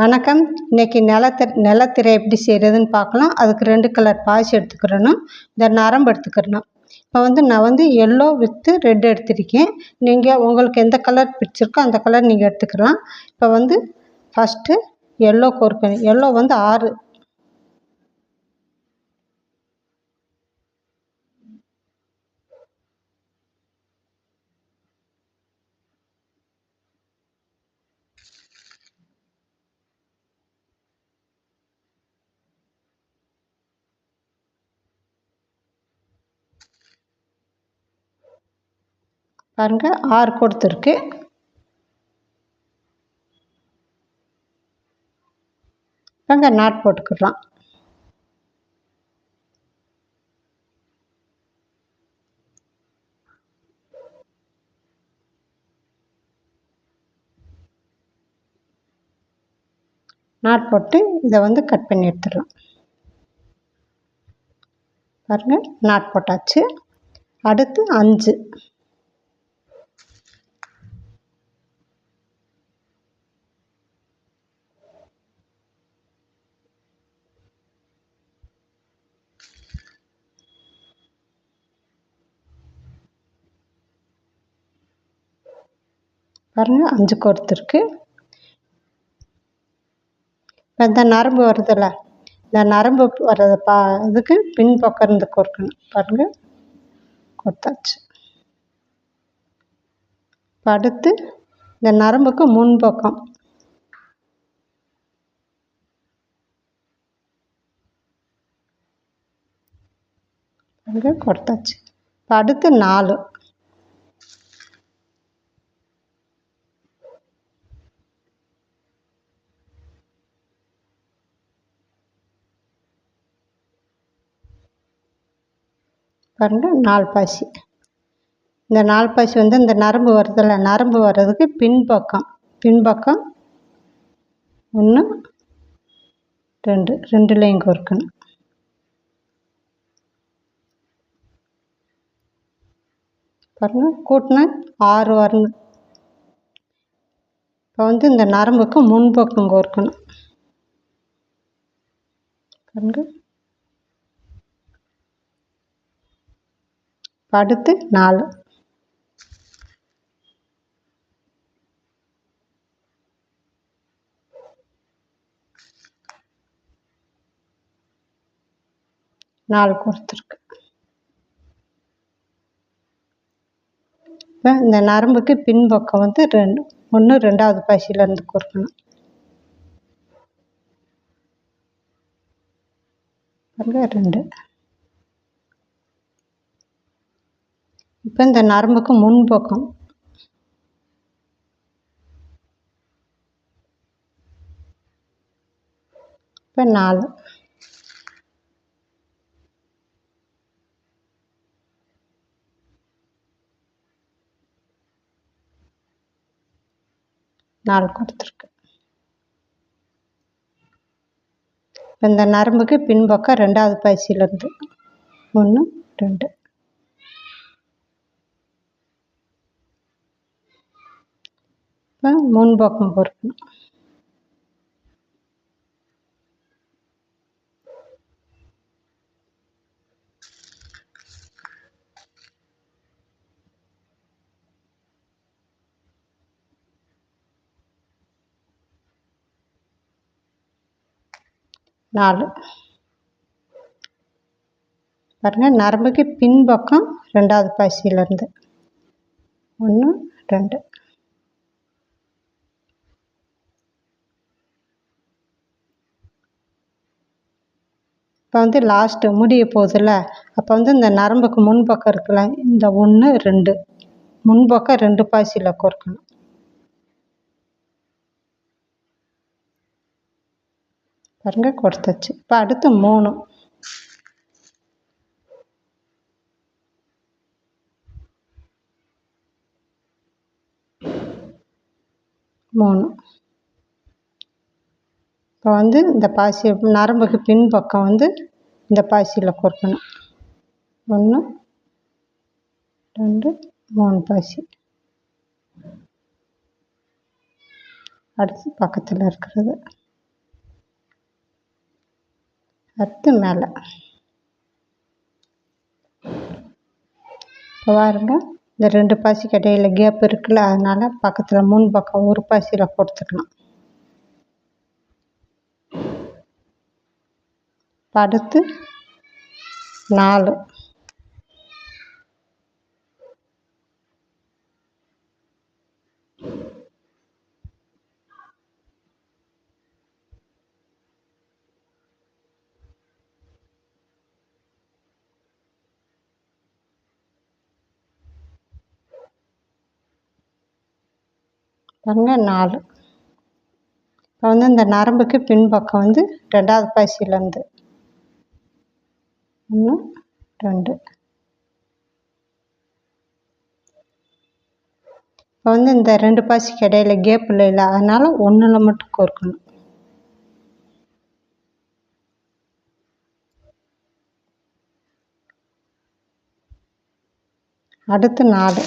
வணக்கம். இன்றைக்கி நிலத்த நிலத்திரை எப்படி செய்கிறதுன்னு பார்க்கலாம். அதுக்கு ரெண்டு கலர் பாய்ச்சி எடுத்துக்கிறணும். இந்த நரம்பு எடுத்துக்கிறணும். இப்போ வந்து நான் வந்து எல்லோ வித்து ரெட் எடுத்திருக்கேன். நீங்கள் உங்களுக்கு எந்த கலர் பிடிச்சிருக்கோ அந்த கலர் நீங்கள் எடுத்துக்கலாம். இப்போ வந்து ஃபஸ்ட்டு எல்லோ கோர்க்கணும் எல்லோ வந்து ஆறு. பாருங்கள் ஆறு கொடுத்துருக்கு. அங்கே நாட் போட்டுக்கலாம் நாட் போட்டு இதை வந்து கட் பண்ணி எடுத்துடலாம். பாருங்கள் நாட் போட்டாச்சு. அடுத்து அஞ்சு. பாருங்கள் அஞ்சு கொடுத்துருக்கு இப்போ இந்த நரம்பு வருதுல்ல இந்த நரம்பு வர்றதை பா இதுக்கு பின் பக்கம் இருந்து கொடுக்கணும் பாருங்கள் கொடுத்தாச்சு படுத்து அடுத்து இந்த நரம்புக்கு முன்பக்கம் கொடுத்தாச்சு படுத்து அடுத்து நாலு. பாருங்கள் நாலு பாசி. இந்த நாலு பாசி வந்து இந்த நரம்பு வருதில்ல நரம்பு வர்றதுக்கு பின்பக்கம். பின்பக்கம் ஒன்று ரெண்டு ரெண்டுலேயும் கோர்க்கணும். பாருங்கள் கூட்டினா ஆறு வரணும். இப்போ வந்து இந்த நரம்புக்கு முன்பக்கம் கோர்க்கணும். பாருங்கள் அடுத்து நாலு. நாலு கொடுத்துருக்கு. இப்போ இந்த நரம்புக்கு பின்பக்கம் வந்து ரெண்டு ஒன்று ரெண்டாவது பசியிலேருந்து கொடுக்கணும். ரெண்டு. இப்போ இந்த நரம்புக்கு முன்பக்கம். இப்போ நாலு. நாலு கொடுத்துருக்கு. இந்த நரம்புக்கு பின்பக்கம் ரெண்டாவது பயிற்சியிலேருந்து. ஒன்று ரெண்டு. இப்போ முன்பக்கம் பொறுக்கணும் நாலு. பாருங்கள் நரம்புக்கு பின்பக்கம் ரெண்டாவது பாசியிலேருந்து. ஒன்று ரெண்டு. இப்போ வந்து லாஸ்ட்டு முடிய போகுதுல்ல? அப்போ வந்து இந்த நரம்புக்கு முன்பக்கம் இருக்குல்ல இந்த ஒன்று ரெண்டு. முன்பக்கம் ரெண்டு பாசியில் கோர்க்கணும். பாருங்க கொடுத்தாச்சு இப்போ அடுத்து மூணு. மூணு. இப்போ வந்து இந்த பாசி நரம்புக்கு பின்பக்கம் வந்து இந்த பாசியில் கொடுக்கணும் ஒன்று ரெண்டு மூணு பாசி. அடுத்து பக்கத்தில் இருக்கிறது. அடுத்து மேலே. இப்போ பாருங்க இந்த ரெண்டு பாசிக்கு இடையில் கேப் இருக்குல்ல அதனால் பக்கத்தில் மூணு பக்கம் ஒரு பாசியில் கொடுத்துக்கலாம். அடுத்து நாலு. பாருங்க நாலு. இப்போ வந்து இந்த நரம்புக்கு பின்பக்கம் வந்து ரெண்டாவது பாசிலேருந்து ஒன்று ரெண்டு. இப்போ வந்து இந்த ரெண்டு பாசிக்கு இடையில கேப் இல்லை இல்லை அதனால் ஒன்றில் மட்டும் கோர்க்கணும். அடுத்து நாலு.